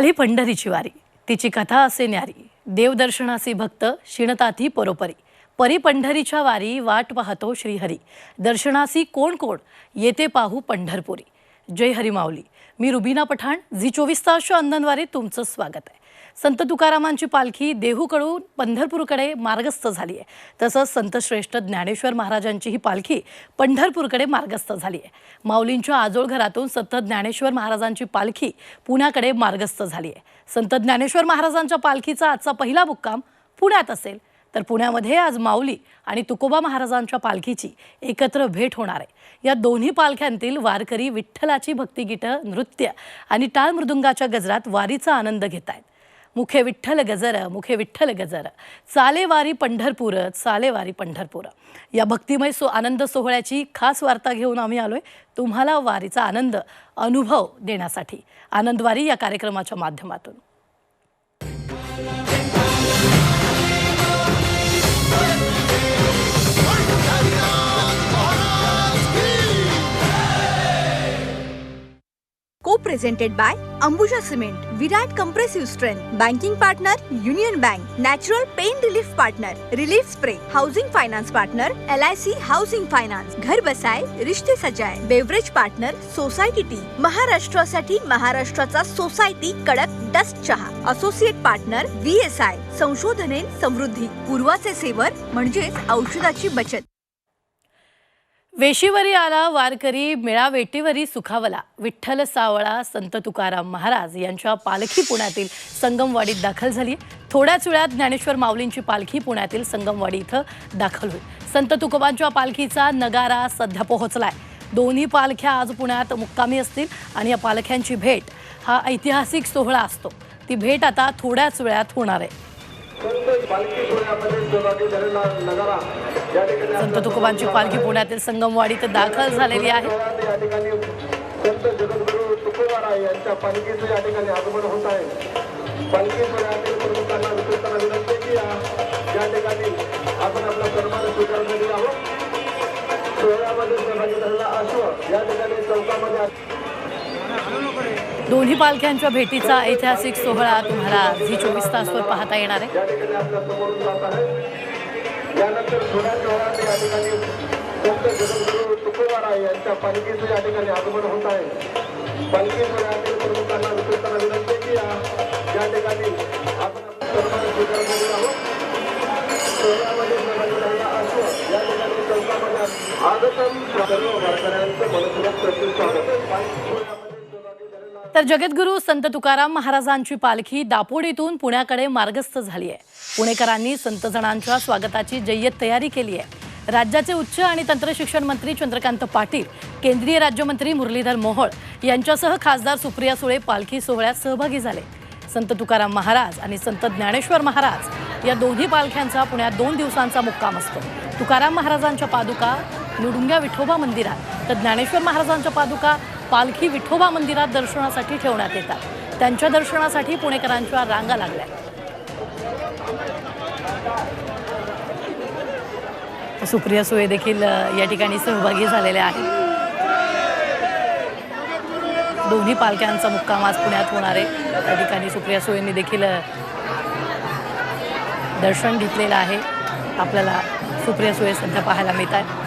आली पंढरीची वारी. तिची कथा असे न्यारी. देवदर्शनासी भक्त शिणताती परोपरी. परी पंढरीच्या वारी वाट पाहतो श्रीहरी. दर्शनासी कोण कोण? येते पाहू पंढरपुरी. जय हरी माऊली. मी रुबीना पठाण झी चोवीस तासच्या अंधनवारी तुमचं स्वागत आहे. संत तुकारामांची पालखी देहूकडून पंढरपूरकडे मार्गस्थ झाली आहे. तसंच संतश्रेष्ठ ज्ञानेश्वर महाराजांची ही पालखी पंढरपूरकडे मार्गस्थ झाली आहे. माऊलींच्या आजोळ घरातून संत ज्ञानेश्वर महाराजांची पालखी पुण्याकडे मार्गस्थ झाली आहे. संत ज्ञानेश्वर महाराजांच्या पालखीचा आजचा पहिला मुक्काम पुण्यात असेल तर पुण्यामध्ये आज माऊली आणि तुकोबा महाराजांच्या पालखीची एकत्र भेट होणार आहे. या दोन्ही पालख्यांतील वारकरी विठ्ठलाची भक्तिगीतं नृत्य आणि टाळ मृदुंगाच्या गजरात वारीचा आनंद घेत आहेत मुखे विठ्ठल गजर मुखे विठ्ठल गजर. चालेवारी पंढरपूर चालेवारी पंढरपूर. या भक्तिमय सो आनंद सोहळ्याची खास वार्ता घेऊन आम्ही आलोय तुम्हाला वारीचा आनंद अनुभव देण्यासाठी. आनंदवारी या कार्यक्रमाच्या माध्यमातून. Presented by Ambuja cement Virat compressive strength banking partner union bank natural pain relief partner relief spray housing finance partner L I C housing finance घर बसाय रिश्ते सजाय बेवरेज पार्टनर सोसायटी टी महाराष्ट्रासाठी महाराष्ट्राचा सोसायटी कडक डस्ट चहा associate partner V S I संशोधने समृद्धी पूर्वाचे सेवन म्हणजेच औषधाची बचत वेशीवरी आला वारकरी मिळावेटीवरी सुखावला. विठ्ठल सावळा संत तुकाराम महाराज यांच्या पालखी पुण्यातील संगमवाडीत दाखल झाली. थोड्याच वेळात ज्ञानेश्वर माऊलींची पालखी पुण्यातील संगमवाडी इथं दाखल होईल. संत तुकोबांच्या पालखीचा नगारा सध्या पोहोचलाय. दोन्ही पालख्या आज पुण्यात मुक्कामी असतील आणि या पालख्यांची भेट हा ऐतिहासिक सोहळा असतो. ती भेट आता थोड्याच वेळात होणार आहे. संत तुकोबांची पालखी पुण्यातील संगमवाडीत दाखल झालेली आहे. संत जगद्गुरु तुकोबारा यांच्या पालखीचं या ठिकाणी आगमन होत आहे पालखी प्रमुखांना विनंती की या ठिकाणी आपण आपला सन्मान स्वीकारलेली आहोत सोहळ्यामध्ये सहभागी झालेला अश्व या ठिकाणी चौकामध्ये दोन्ही पालख्यांच्या भेटीचा ऐतिहासिक सोहळा तुम्हाला झी चोवीस तासवर पाहता येणार आहे या ठिकाणी आपल्या समोरून जात आहे. त्यानंतर थोड्या वेळात या ठिकाणी संत जगद्गुरु तुकोबारा यांच्या पालखीचं या ठिकाणी आगमन होत आहे. पालखी सोहळ्यातील प्रमुखांना विशेषतः विनंती की या- ठिकाणी आपण आपला सन्मान स्वीकारलेली आहोत. सोहळ्यामध्ये सहभागी या ठिकाणी चौकामध्ये आगतम सर्व वारकऱ्यांचं मनपूर्वक प्रति स्वागत. तर जगद्गुरू संत तुकाराम महाराजांची पालखी दापोडीतून पुण्याकडे मार्गस्थ झाली आहे. पुणेकरांनी संतजणांच्या स्वागताची जय्यत तयारी केली आहे. राज्याचे उच्च आणि तंत्रशिक्षण मंत्री चंद्रकांत पाटील केंद्रीय राज्यमंत्री मुरलीधर मोहोळ यांच्यासह खासदार सुप्रिया सुळे पालखी सोहळ्यात सहभागी झाले. संत तुकाराम महाराज आणि संत ज्ञानेश्वर महाराज या दोन्ही पालख्यांचा पुण्यात दोन दिवसांचा मुक्काम असतो. तुकाराम महाराजांच्या पादुका निडुंग्या विठोबा मंदिरात तर ज्ञानेश्वर महाराजांच्या पादुका पालखी विठोबा मंदिरात दर्शनासाठी ठेवण्यात येतात. त्यांच्या दर्शनासाठी पुणेकरांच्या रांगा लागल्या. सुप्रिया सुळे देखील या ठिकाणी सहभागी झालेल्या आहेत. दोन्ही पालख्यांचा मुक्काम आज पुण्यात होणार आहे. त्या ठिकाणी सुप्रिया सुळेंनी देखील दर्शन घेतलेलं आहे. आपल्याला सुप्रिया सुळे सध्या पाहायला मिळत आहे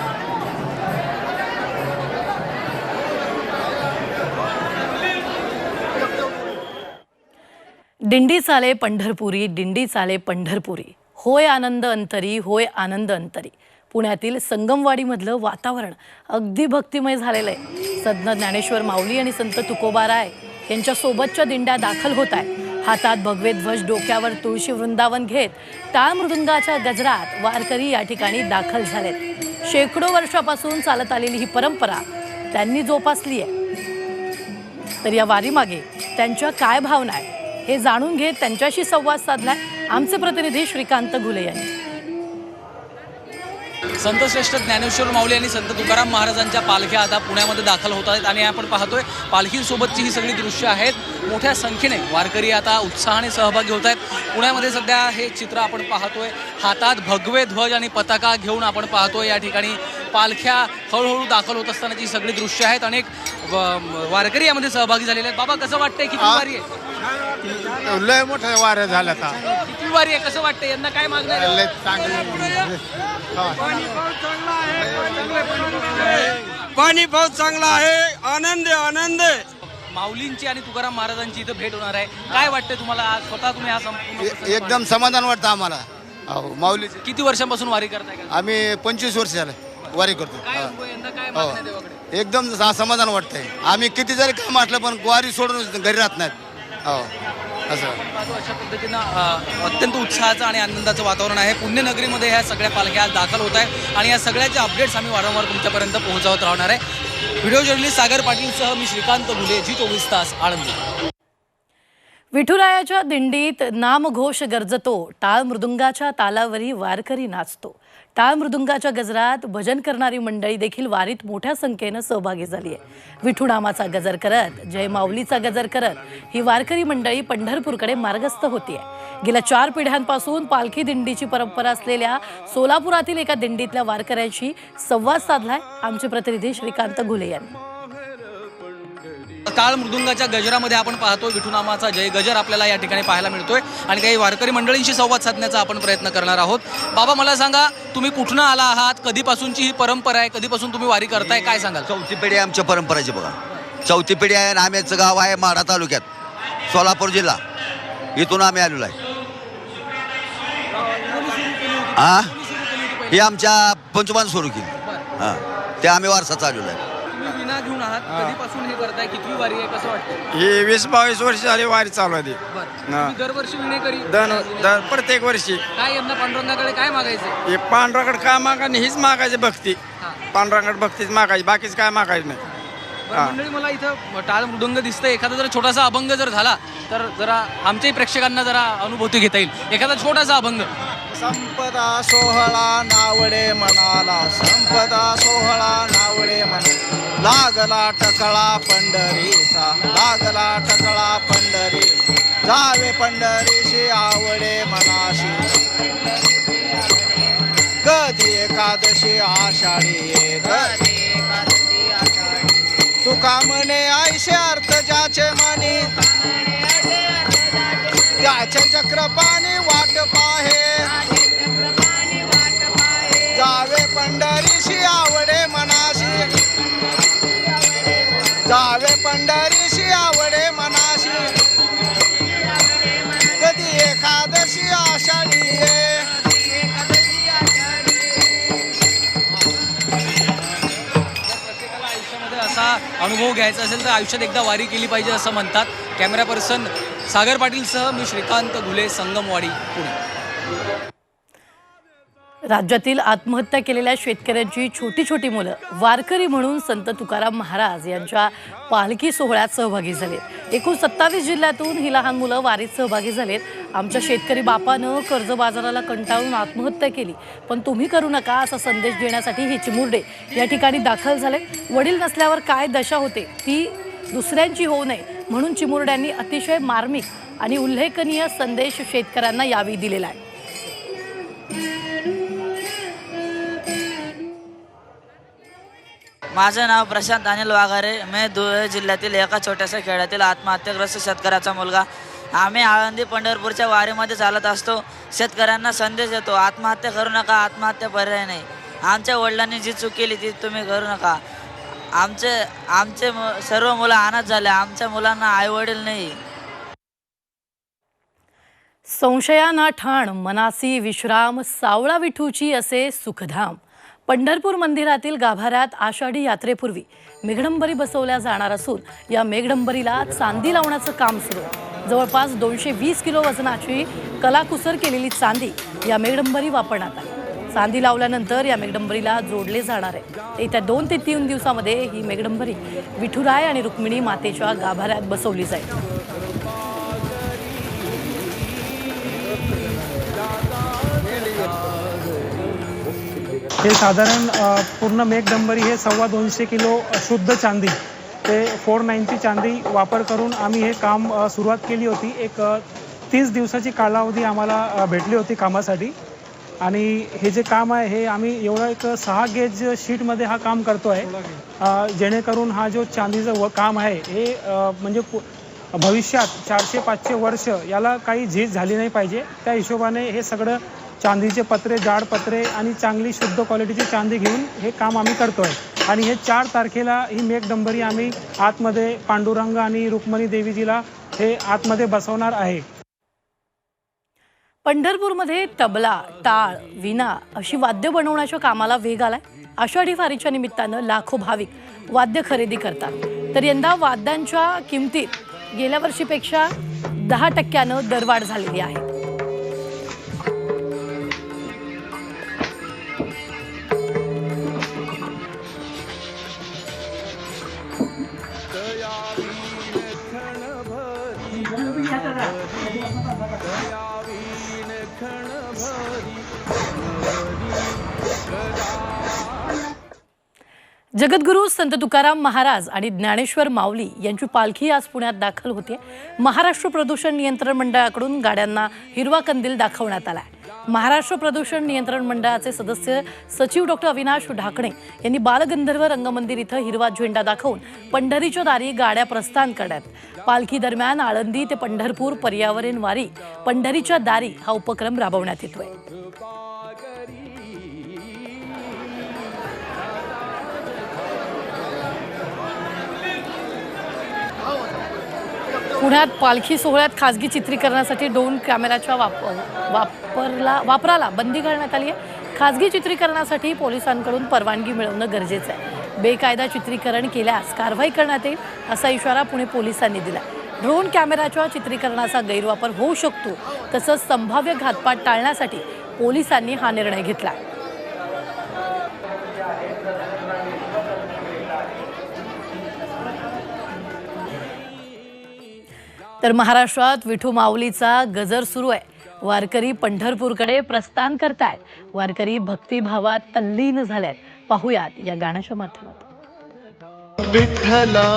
दिंडी चाले पंढरपुरी दिंडी चाले पंढरपुरी. होय आनंद अंतरी होय आनंद अंतरी. पुण्यातील संगमवाडीमधलं वातावरण अगदी भक्तिमय झालेलं आहे संत ज्ञानेश्वर माऊली आणि संत तुकोबाराय यांच्या सोबतच्या दिंड्या दाखल होत आहेत हातात भगवे ध्वज डोक्यावर तुळशी वृंदावन घेत टाळ मृदुंगाच्या गजरात वारकरी या ठिकाणी दाखल झालेत. शेकडो वर्षापासून चालत आलेली ही परंपरा त्यांनी जोपासली आहे तर या वारीमागे त्यांच्या काय भावना आहेत? हे जाणून घेत त्यांच्याशी संवाद साधलाय आमचे प्रतिनिधी श्रीकांत घुले यांनी. संत श्रेष्ठ ज्ञानेश्वर माऊली आणि संत तुकाराम महाराजांच्या पालख्या आता पुण्यामध्ये दाखल होत आहेत आणि आपण पाहतोय पालखींसोबतची ही सगळी दृश्य आहेत. मोठ्या संख्येने वारकरी आता उत्साहाने सहभागी होत आहेत. पुण्यामध्ये सध्या हे चित्र आपण पाहतोय. हातात भगवे ध्वज आणि पताका घेऊन आपण पाहतोय या ठिकाणी पालख्या हळूहळू दाखल होत असतानाची सगळी दृश्य आहेत. अनेक वारकरी यामध्ये सहभागी झालेले आहेत. बाबा कसं वाटतंय? किती वारी आहे. लय मोठ्या वाऱ्या झाल्या आता. किती वारी आहे? कसं वाटतं यांना काय मागणं आहे? लय चांगली पाणी पाऊस चांगला आहे. आनंद आहे, आनंद आहे. माऊलींची आणि तुकाराम महाराजांची इथं भेट होणार आहे. काय वाटतंय तुम्हाला? आज स्वतः तुम्ही हा संपूर्ण प्रसंग ए- एकदम समाधान वाटतं आम्हाला. हो माऊलीचे पाहिला. किती वर्षांपासून वारी करताय का? आम्ही पंचवीस वर्ष झाले वारी करतो. काय हा. अनुभव? आहे? यंदा काय हो. मागणं आहे देवाकडे? एकदम सा- समाधान वाटतंय. आम्ही किती जरी काम असलं पण वारी सोडून घरी राहत नाहीत. हो. असं. पाहतो अशा पद्धतीनं अ, अत्यंत उत्साहाचं आणि आनंदाचं वातावरण आहे. पुण्यनगरीमध्ये ह्या सगळ्या पालख्या आज दाखल होत आहे आणि या सगळ्याचे अपडेट्स आम्ही वारंवार तुमच्यापर्यंत पोहोचवत राहणार आहे. व्हिडिओ जर्नलिस्ट सागर पाटीलसह मी श्रीकांत घुले जी चोवीस तास आळंदी. विठुरायाच्या दिंडीत नामघोष गरजतो. टाळ मृदुंगाच्या तालावरी वारकरी नाचतो. टाळ मृदुंगाच्या गजरात भजन करणारी मंडळी देखील वारीत मोठ्या संख्येनं सहभागी झाली आहे. विठुरामाचा गजर करत जय माऊलीचा गजर करत ही वारकरी मंडळी पंढरपूरकडे मार्गस्थ होती आहे. गेल्या चार पिढ्यांपासून पालखी दिंडीची परंपरा असलेल्या सोलापुरातील एका दिंडीतल्या वारकऱ्यांशी संवाद साधलाय. आमचे प्रतिनिधी श्रीकांत घुले यांनी. काळ मृदुंगाच्या गजरामध्ये आपण पाहतो विठुनामाचा जय गजर आपल्याला या ठिकाणी पाहायला मिळतोय. आणि काही वारकरी मंडळींशी संवाद साधण्याचा आपण प्रयत्न करणार आहोत. बाबा मला सांगा तुम्ही कुठनं आला आहात? कधीपासूनची ही परंपरा आहे? कधीपासून तुम्ही वारी करताय? काय सांगाल? चौथी पिढी आहे आमच्या परंपराची बघा. चौथी पिढी आहे आणि गाव आहे माढा तालुक्यात सोलापूर जिल्हा. इथून आम्ही आलेलो आहे. हा हे आमच्या पंचमान सुरू केली. हां. ते आम्ही वारसा चालवलो आहे तुम्ही विना घेऊन आहात कधीपासून हे करताय? कितवी वारी आहे? कसं वाटतं ही वीस बावीस वर्ष झाली वारी चालू आहे ती. बरं. हा. तुम्ही दरवर्षी विणेकरी दर दर प्रत्येक वर्षी. काय यंदा पांडुरंगाकडे काय मागायचं? हे पांढराकड काय मागा आणि हीच मागायची भक्ती. हा. पांढराकड भक्तीच मागायची. बाकीच काय मागायचं नाही. बरं, मंडळी मला इथं टाळ मृदंग दिसतंय. एखादा जर छोटासा अभंग जर झाला तर जरा आमच्याही प्रेक्षकांना जरा अनुभूती घेता येईल. एखादा छोटासा अभंग. संपदा सोहळा नावडे मनाला संपदा सोहळा नावडे मना लागला टकळा पंढरीचा लागला टकळा पंढरी जावे पंढरीशी आवडे मनाशी. कधी एकादशी आषाढी ये तुका म्हणे आयशे अर्थ ज्याचे मनी. त्याचे चक्रपाणी वाट पाहे. अनुभव घ्यायचा असेल तर आयुष्यात एकदा वारी केली पाहिजे असं म्हणतात. कॅमेरा पर्सन सागर पाटीलसह मी श्रीकांत घुले संगमवाडी पुणे. राज्यातील आत्महत्या केलेल्या शेतकऱ्यांची छोटी छोटी मुलं वारकरी म्हणून संत तुकाराम महाराज यांच्या पालखी सोहळ्यात सहभागी झाले. एकूण सत्तावीस जिल्ह्यातून ही लहान मुलं वारीत सहभागी झालेत. आमच्या शेतकरी बापानं कर्ज बाजाराला कंटाळून आत्महत्या केली. पण तुम्ही करू नका असा संदेश देण्यासाठी हे चिमुरडे या ठिकाणी दाखल झाले. वडील नसल्यावर काय दशा होते ती दुसऱ्यांची होऊ नये म्हणून चिमुरड्यांनी अतिशय मार्मिक आणि उल्लेखनीय संदेश शेतकऱ्यांना यावेळी दिलेला आहे. माझं नाव प्रशांत अनिल वाघारे. मी धुळे जिल्ह्यातील एका छोट्याशा खेड्यातील आत्महत्याग्रस्त शेतकऱ्याचा मुलगा. आम्ही आळंदी पंढरपूरच्या वारीमध्ये चालत असतो. शेतकऱ्यांना संदेश देतो आत्महत्या करू नका आत्महत्या पर्याय नाही. आमच्या वडिलांनी जी चूक केली ती तुम्ही करू नका. आमचे आमचे मु- सर्व मुलं अनाथ झाले आमच्या मुलांना आईवडील नाही. संशयाना ठाण मनासी विश्राम सावळा विठूची असे सुखधाम. पंढरपूर मंदिरातील गाभाऱ्यात आषाढी यात्रेपूर्वी मेघडंबरी बसवल्या जाणार असून या मेघडंबरीला चांदी लावण्याचं काम सुरू. आहे जवळपास दोनशे वीस किलो वजनाची कलाकुसर केलेली चांदी या मेघडंबरी वापरण्यात आली. चांदी लावल्यानंतर या मेघडंबरीला जोडले जाणार आहे. येत्या दोन ते तीन दिवसामध्ये ही मेघडंबरी विठुराय आणि रुक्मिणी मातेच्या गाभाऱ्यात बसवली जाईल. हे साधारण पूर्ण मेघडंबरी हे सव्वा दोनशे किलो शुद्ध चांदी ते फोर नाईनची चांदी वापर करून आम्ही हे काम सुरुवात केली होती. एक तीस दिवसाची कालावधी आम्हाला भेटली होती कामासाठी. आणि हे जे काम आहे हे आम्ही एवढं एक सहा गेज शीटमध्ये हा काम करतो आहे जेणेकरून हा जो चांदीचं व काम आहे हे म्हणजे भविष्यात चारशे पाचशे वर्ष याला काही झीज झाली नाही पाहिजे. त्या हिशोबाने हे सगळं चांदीचे पत्रे जाड पत्रे आणि चांगली शुद्ध क्वालिटीची चांदी घेऊन हे काम आम्ही करतोय. आणि हे चार तारखेला ही मेघडंबरी आम्ही आतमध्ये पांडुरंग आणि रुक्मणी देवीजीला हे आतमध्ये बसवणार आहे. पंढरपूरमध्ये तबला टाळ विना अशी वाद्य बनवण्याच्या कामाला वेग आलाय. आषाढी वारीच्या निमित्तानं लाखो भाविक वाद्य खरेदी करतात. तर यंदा वाद्यांच्या किमतीत गेल्या वर्षीपेक्षा दहा टक्क्यानं दरवाढ झालेली आहे. जगद्गुरू संत तुकाराम महाराज आणि ज्ञानेश्वर माऊली यांची पालखी आज पुण्यात दाखल होते महाराष्ट्र प्रदूषण नियंत्रण मंडळाकडून गाड्यांना हिरवा कंदील दाखवण्यात आलाय. महाराष्ट्र प्रदूषण नियंत्रण मंडळाचे सदस्य सचिव डॉक्टर अविनाश ढाकणे यांनी बालगंधर्व रंगमंदिर इथं हिरवा झेंडा दाखवून पंढरीच्या दारी गाड्या प्रस्थान करण्यात. पालखी दरम्यान आळंदी ते पंढरपूर पर्यावरण वारी पंढरीच्या दारी हा उपक्रम राबवण्यात येतोय. पुण्यात पालखी सोहळ्यात खासगी चित्रीकरणासाठी ड्रोन कॅमेऱ्याच्या वाप वापरला वापराला बंदी घालण्यात आली आहे. खासगी चित्रीकरणासाठी पोलिसांकडून परवानगी मिळवणं गरजेचं आहे. बेकायदा चित्रीकरण केल्यास कारवाई करण्यात येईल असा इशारा पुणे पोलिसांनी दिला ड्रोन कॅमेराच्या चित्रीकरणाचा गैरवापर होऊ शकतो तसंच संभाव्य घातपात टाळण्यासाठी पोलिसांनी हा निर्णय घेतला तर महाराष्ट्रात विठू माऊलीचा गजर सुरू आहे. वारकरी पंढरपूरकडे प्रस्थान करतायत. वारकरी भक्तिभावात तल्लीन झाल्यात. पाहुयात या गाण्याच्या माध्यमातून. विठ्ठला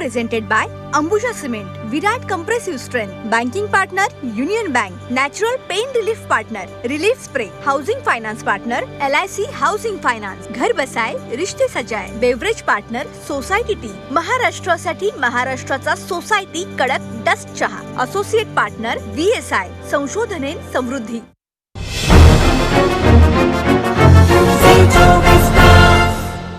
presented by Ambuja cement Virat compressive strength banking partner union bank natural pain relief partner relief spray housing finance partner L I C housing finance घर बसाय रिश्ते सजाय बेवरेज पार्टनर सोसायटी टी महाराष्ट्रासाठी महाराष्ट्राचा सोसायटी कडक डस्ट चहा associate partner V S I संशोधने समृद्धी